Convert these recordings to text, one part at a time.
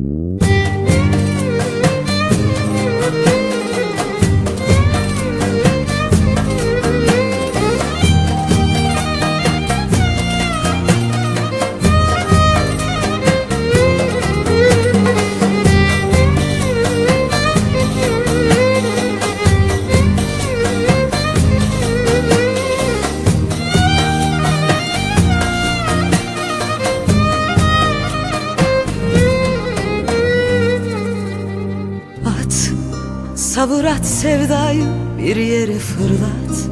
Mm-hmm. Savurat sevdayı bir yere fırlat.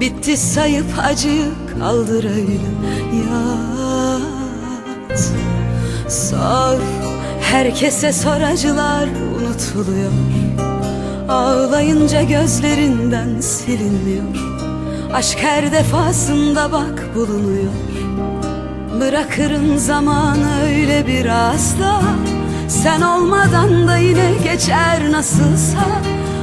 Bitti sayıp acıyı kaldır öyle yat. Sor herkese sor acılar unutuluyor. Ağlayınca gözlerinden silinmiyor. Aşk her defasında bak bulunuyor. Bırakırım zamanı öyle biraz da Sen olmadan da yine geçer nasılsa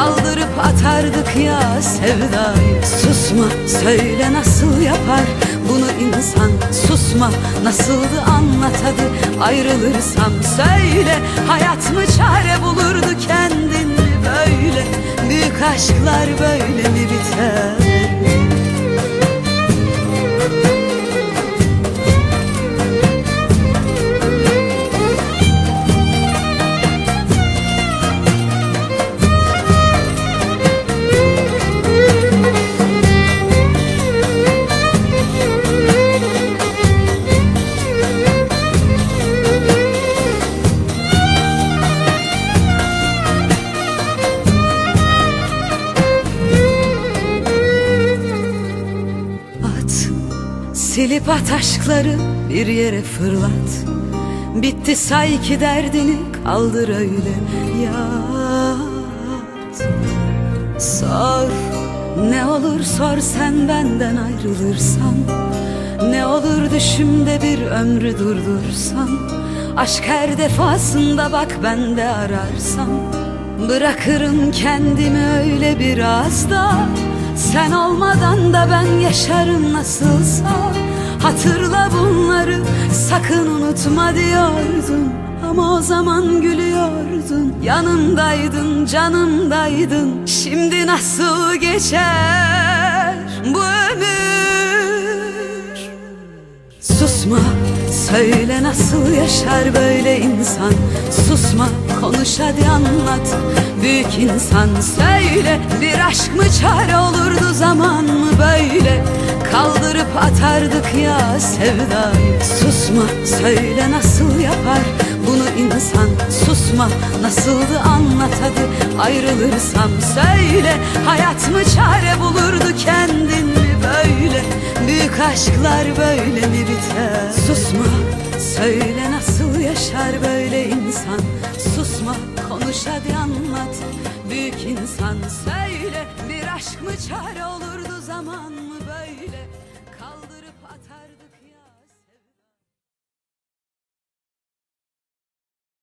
Kaldırıp atardık ya sevdayı. Susma söyle nasıl yapar? Bunu insan Susma. Nasıldı anlat ayrılırsam Söyle. Hayat mı çare bulurdu kendin mi böyle? Büyük aşklar böyle mi biter Silip at bir yere fırlat. Bitti say ki derdini kaldır öyle yat. Sor ne olur sor sen benden ayrılırsan. Ne olur düşümde bir ömrü durdursan. Aşk her defasında bak bende ararsam. Bırakırım kendimi öyle biraz da. Sen olmadan da ben yaşarım nasılsa Hatırla bunları sakın unutma diyordun. Ama o zaman gülüyordun. Yanımdaydın canımdaydın Şimdi nasıl geçer bu ömür? Susma söyle nasıl yaşar böyle insan. Susma konuş hadi anlat. Büyük insan söyle bir aşk mı çare olurdu zaman Kaldırıp atardık ya sevdayı Susma söyle nasıl yapar bunu insan? Susma nasıldı anlat hadi ayrılırsam Söyle hayat mı çare bulurdu kendin mi böyle? Büyük aşklar böyle mi biter? Susma söyle nasıl yaşar böyle insan? Susma konuş hadi anlat Büyük insan. Söyle bir aşk mı çare olurdu zaman Kaldırıp atardık